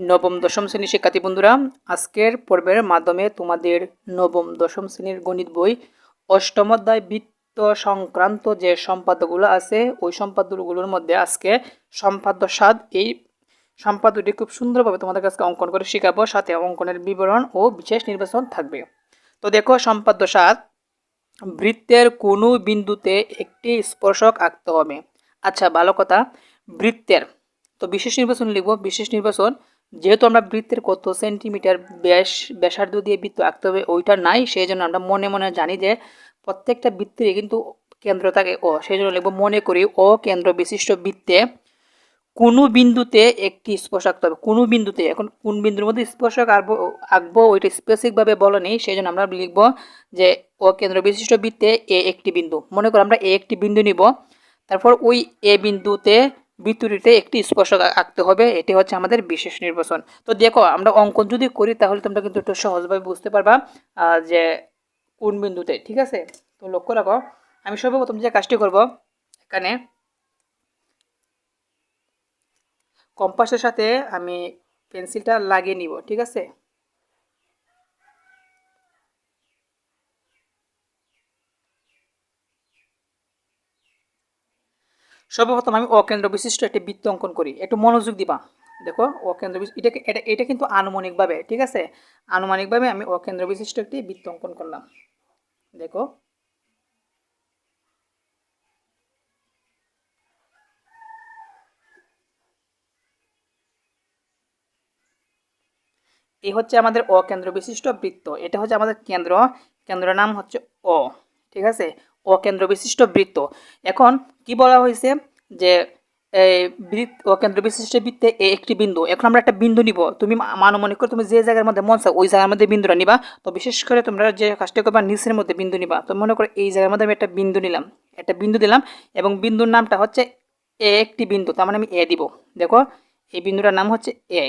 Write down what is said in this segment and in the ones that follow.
নবম দশম শ্রেণির শিক্ষার্থী বন্ধুরা, আজকের পর্বের মাধ্যমে তোমাদের নবম দশম শ্রেণির গণিত বই, অষ্টম অধ্যায় বৃত্ত সংক্রান্ত যে সম্পাদ্যগুলো আছে, ওই সম্পাদ্যগুলোর মধ্যে আজকে সম্পাদ্য স্বাদ এই সম্পাদ্যটি খুব সুন্দরভাবে তোমাদের কাছে অঙ্কন করে শেখাবো, সাথে অঙ্কনের বিবরণ ও বিশেষ নির্বাচন থাকবে। তো দেখো, সম্পাদ্য স্বাদ বৃত্তের কোনো বিন্দুতে একটি স্পর্শক আঁকতে হবে। আচ্ছা ভালো কথা, বৃত্তের, তো বিশেষ নির্বাচন লিখব, বিশেষ নির্বাচন যেহেতু আমরা বৃত্তের কত সেন্টিমিটার ব্যাস, ব্যাসার্ধ দিয়ে বৃত্ত আঁকতে হবে, ওইটা নাই সেই জন্য আমরা মনে মনে জানি যে প্রত্যেকটা বৃত্তেরই কিন্তু কেন্দ্র থাকে ও সেই জন্য লিখব মনে করি ও কেন্দ্র বিশিষ্ট বৃত্তে কোনো বিন্দুতে একটি স্পর্শ আঁকতে হবে। কোনো বিন্দুতে, এখন কোন বিন্দুর মধ্যে স্পর্শক আঁকবো আঁকবো ওইটা স্পেসিফিকভাবে বলা নেই সেই জন্য আমরা লিখব যে ও কেন্দ্র বিশিষ্ট বৃত্তে এ একটি বিন্দু। মনে করো আমরা এ একটি বিন্দু নিব, তারপর ওই এ বিন্দুতে বৃত্তটিতে একটি স্পর্শক আ- আঁকতে হবে, এটি হচ্ছে আমাদের বিশেষ নির্বাচন। তো দেখো, আমরা অঙ্কন যদি করি তাহলে তোমরা কিন্তু একটু সহজভাবে বুঝতে পারবা যে কোন বিন্দুতে, ঠিক আছে? তো লক্ষ্য রাখো, আমি সর্বপ্রথম যে কাজটি করব, এখানে কম্পাসের সাথে আমি পেন্সিলটা লাগিয়ে নিব, ঠিক আছে? সর্বপ্রথম আমি অকেন্দ্র বিশিষ্ট একটি বৃত্ত অঙ্কন করি। একটু মনোযোগ দিবা। দেখো, অকেন্দ্র এটাকে এটা এটা কিন্তু আনুমানিকভাবে, ঠিক আছে? আনুমানিকভাবে আমি অকেন্দ্র বিশিষ্ট একটি বৃত্ত অঙ্কন করলাম। দেখো। এই হচ্ছে আমাদের অকেন্দ্র বিশিষ্ট বৃত্ত। এটা হচ্ছে আমাদের কেন্দ্র। কেন্দ্রের নাম হচ্ছে অ, ঠিক আছে? অকেন্দ্র বিশিষ্ট বৃত্ত। এখন কি বলা হয়েছে? যে এই বৃত্ত অকেন্দ্র বিশিষ্ট বৃত্তে একটি বিন্দু। এখন আমরা একটা বিন্দু নিব। তুমি মানমনিক করে তুমি যে জায়গার মধ্যে মন চাও, ওই জায়গার মধ্যে বিন্দুটা নিবা। তো বিশেষ করে তোমরা যে কাজটা করবা, নিচের মধ্যে বিন্দু নিবা। তো মনে করো এই জায়গার মধ্যে আমি একটা বিন্দু নিলাম। একটা বিন্দু দিলাম এবং বিন্দুর নামটা হচ্ছে এ একটি বিন্দু। তার মানে আমি এ দিব। দেখো, এই বিন্দুটার নাম হচ্ছে এ।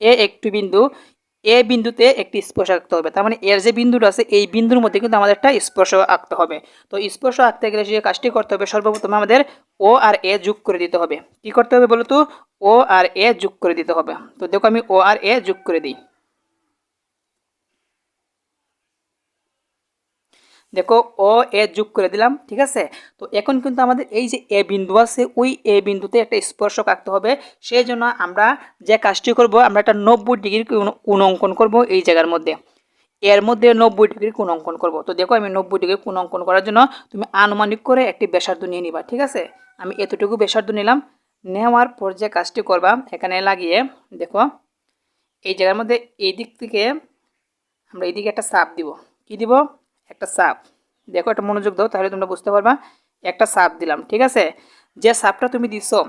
এ একটি বিন্দু। এ বিন্দুতে একটি স্পর্শ আঁকতে হবে। তার মানে এর যে বিন্দুটা আছে, এই বিন্দুর মধ্যে কিন্তু আমাদের একটা স্পর্শ আঁকতে হবে। তো স্পর্শ আঁকতে গেলে যে কাজটি করতে হবে, সর্বপ্রথম আমাদের ও আর এ যোগ করে দিতে হবে। কি করতে হবে বলো তো ও আর এ যোগ করে দিতে হবে। তো দেখো আমি ও আর এ যোগ করে দিই। দেখো ও এ যোগ করে দিলাম, ঠিক আছে? তো এখন কিন্তু আমাদের এই যে এ বিন্দু আছে, ওই এ বিন্দুতে একটা স্পর্শক আঁকতে হবে। সেই জন্য আমরা যে কাজটি করব, আমরা একটা নব্বই ডিগ্রির কোণ অঙ্কন করব এই জায়গার মধ্যে। এর মধ্যে নব্বই ডিগ্রির কোন অঙ্কন করব। তো দেখো, আমি নব্বই ডিগ্রির কোন অঙ্কন করার জন্য তুমি আনুমানিক করে একটি ব্যাসার্ধ নিয়ে নিবা, ঠিক আছে? আমি এতটুকু ব্যাসার্ধ নিলাম। নেওয়ার পর যে কাজটি করবা, এখানে লাগিয়ে দেখো, এই জায়গার মধ্যে এই দিক থেকে আমরা এইদিকে একটা সাপ দিব। কি দিব? একটা সাপ। দেখো একটা মনোযোগ দাও, তাহলে তোমরা বুঝতে পারবা। একটা সাপ দিলাম, ঠিক আছে? যে সাপটা তুমি দিছো,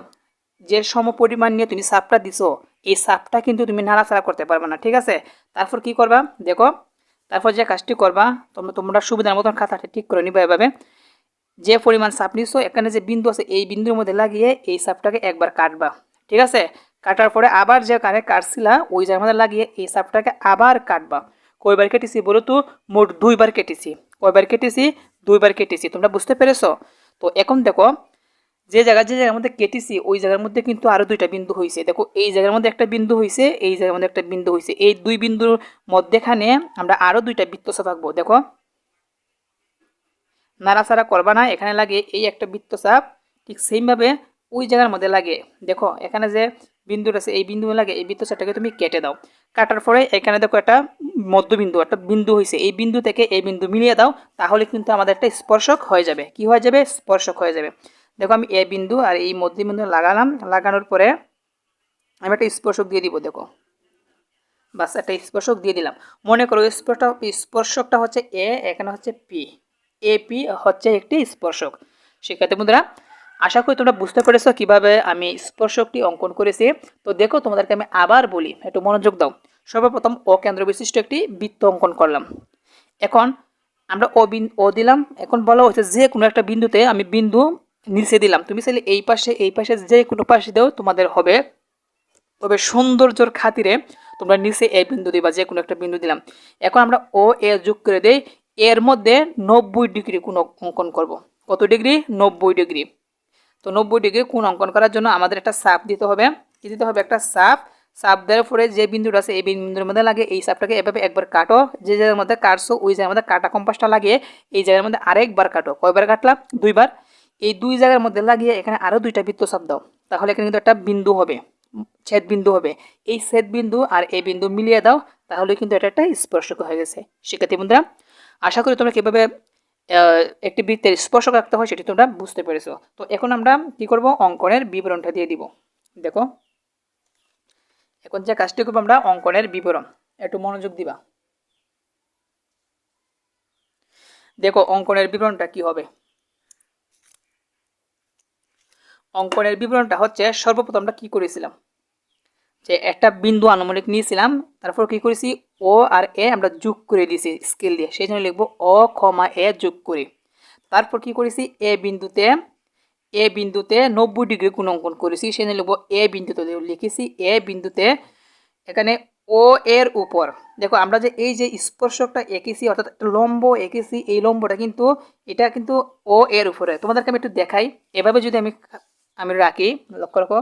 যে সম পরিমাণ নিয়ে তুমি সাপটা দিছো, এই সাপটা কিন্তু তুমি নাড়াচাড়া করতে পারবে না, ঠিক আছে? তারপর কি করবা? দেখো, তারপর যে কাজটি করবা, তোমরা তোমরা সুবিধার মতন খাতাটা ঠিক করে নিবা এভাবে। যে পরিমাণ সাপ নিছো, এখানে যে বিন্দু আছে, এই বিন্দুর মধ্যে লাগিয়ে এই সাপটাকে একবার কাটবা, ঠিক আছে? কাটার পরে আবার যে কানে কাটছিলা, ওই জায়গার মধ্যে লাগিয়ে এই সাপটাকে আবার কাটবা। কয়বার কেটেছি বলো তো? মোট দুইবার কেটেছি। কয়বার কেটেছি? দুইবার কেটেছি। তোমরা বুঝতে পেরেছ? তো এখন দেখো, যে জায়গা, যে জায়গার মধ্যে কেটেছি, ওই জায়গার মধ্যে কিন্তু আরও দুইটা বিন্দু হয়েছে দেখো, এই জায়গার মধ্যে একটা বিন্দু হয়েছে এই জায়গার মধ্যে একটা বিন্দু হয়েছে এই দুই বিন্দুর মধ্যেখানে আমরা আরও দুইটা বৃত্তচাপ আঁকবো। দেখো, নাড়াচাড়া করবা না, এখানে লাগে এই একটা বৃত্তচাপ ঠিক সেইভাবে ওই জায়গার মধ্যে লাগে। দেখো, এখানে যে বিন্দুটা আছে, এই বিন্দু লাগে, এই বৃত্তচাপটাকে তুমি কেটে দাও। কাটার পরে এখানে দেখো একটা মধ্যবিন্দু, একটা বিন্দু হয়েছে এই বিন্দু থেকে এই বিন্দু মিলিয়ে দাও, তাহলে কিন্তু আমাদের একটা স্পর্শক হয়ে যাবে। কি হয়ে যাবে? স্পর্শক হয়ে যাবে। দেখো, আমি এ বিন্দু আর এই মধ্যবিন্দু লাগালাম। লাগানোর পরে আমি একটা স্পর্শক দিয়ে দিব, দেখো। বাস, একটা স্পর্শক দিয়ে দিলাম। মনে করো স্পর্শ স্পর্শকটা হচ্ছে এ, এখানে হচ্ছে পি। এ পি হচ্ছে একটি স্পর্শক। শিক্ষার্থী বন্ধুরা আশা করি তোমরা বুঝতে পেরেছ কীভাবে আমি স্পর্শকটি অঙ্কন করেছি। তো দেখো, তোমাদেরকে আমি আবার বলি, একটু মনোযোগ দাও। সর্বপ্রথম অকেন্দ্র বিশিষ্ট একটি বৃত্ত অঙ্কন করলাম। এখন আমরা ও বিন ও দিলাম। এখন বলা হচ্ছে যে কোনো একটা বিন্দুতে আমি বিন্দু নিচে দিলাম। তুমি চাইলে এই পাশে এই পাশে যে কোনো পাশে দেও তোমাদের হবে। তবে সৌন্দর্যর খাতিরে তোমরা নিচে এ বিন্দু দিবা, যে কোনো একটা বিন্দু দিলাম। এখন আমরা ও এ যোগ করে দেই। এর মধ্যে নব্বই ডিগ্রি কোনো অঙ্কন করব। কত ডিগ্রি? নব্বই ডিগ্রি। তো নব্বই ডিগ্রি কোণ অঙ্কন করার জন্য আমাদের একটা সাপ দিতে হবে। কি দিতে হবে? একটা সাপ। সাপ দেওয়ার পরে যে বিন্দুটা আছে, এই বিন্দুর মধ্যে লাগে এই সাপটাকে এভাবে একবার কাটো। যে জায়গার মধ্যে কাটছো, ওই জায়গার মধ্যে কাটা কম্পাসটা লাগিয়ে এই জায়গার মধ্যে আরেকবার কাটো। কয়বার কাটলাম? দুইবার। এই দুই জায়গার মধ্যে লাগিয়ে এখানে আরও দুইটা বৃত্ত সাপ দাও। তাহলে এখানে কিন্তু একটা বিন্দু হবে, ছেদ বিন্দু হবে। এই ছেদ বিন্দু আর এই বিন্দু মিলিয়ে দাও, তাহলে কিন্তু এটা একটা স্পর্শক হয়ে গেছে। শিক্ষার্থী বন্ধুরা, আশা করি তোমরা কীভাবে একটি বৃত্তের স্পর্শক রাখতে হয়, সেটি তোমরা বুঝতে পেরেছ। তো এখন আমরা কি করব? অঙ্কনের বিবরণটা দিয়ে দিব। দেখো। এখন যে কাজটি করব আমরা, অঙ্কনের বিবরণ। একটু মনোযোগ দিবা। দেখো, অঙ্কনের বিবরণটা কি হবে? অঙ্কনের বিবরণটা হচ্ছে, সর্বপ্রথম আমরা কি করেছিলাম? যে একটা বিন্দু আনুমানিক নিয়েছিলাম, তারপর কি করেছি? ও আর এ আমরা যোগ করে দিয়েছি স্কেল দিয়ে। সেই জন্য লিখব অ ক্ষমা এ যোগ করি। তারপর কি করেছি? এ বিন্দুতে এ বিন্দুতে নব্বই ডিগ্রি কোণ অঙ্কন করেছি। সেই জন্য লিখব এ বিন্দুতে লিখেছি এ বিন্দুতে এখানে ও এর উপর। দেখো, আমরা যে এই যে স্পর্শকটা এঁকেছি, অর্থাৎ লম্ব এঁকেছি, এই লম্বটা কিন্তু, এটা কিন্তু ও এর উপরে। তোমাদেরকে আমি একটু দেখাই। এভাবে যদি আমি আমি রাখি, লক্ষ্য রাখো।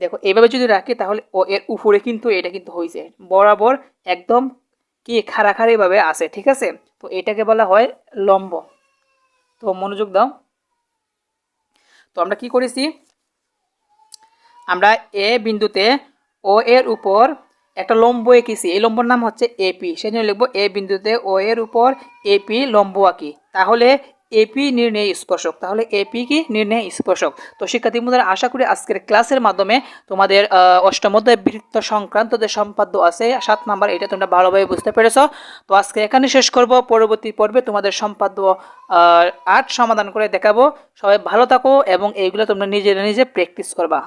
দেখো এইভাবে যদি রাখি তাহলে ও এর উপরে কিন্তু এটা কিন্তু হয়েছে বরাবর একদম কি খাড়াখাড়িভাবে আসে ঠিক আছে? তো এটাকে বলা হয় লম্ব। তো মনোযোগ দাও। তো আমরা কি করেছি? আমরা এ বিন্দুতে ও এর উপর একটা লম্ব এঁকেছি। এই লম্বর নাম হচ্ছে এপি সেই জন্য লিখব এ বিন্দুতে ও এর উপর এপি লম্ব আঁকি। তাহলে এপি নির্ণয় স্পর্শক। তাহলে এপি কি? নির্ণয় স্পর্শক। তো শিক্ষার্থী বন্ধুরা আশা করি আজকের ক্লাসের মাধ্যমে তোমাদের অষ্টমধ্যায় বৃত্ত সংক্রান্ত যে সম্পাদ্য আছে, সাত নাম্বার, এটা তোমরা ভালোভাবে বুঝতে পেরেছ। তো আজকে এখানে শেষ করব। পরবর্তী পর্বে তোমাদের সম্পাদ্য আট সমাধান করে দেখাবো। সবাই ভালো থাকো এবং এইগুলো তোমরা নিজে নিজে প্র্যাকটিস করবা।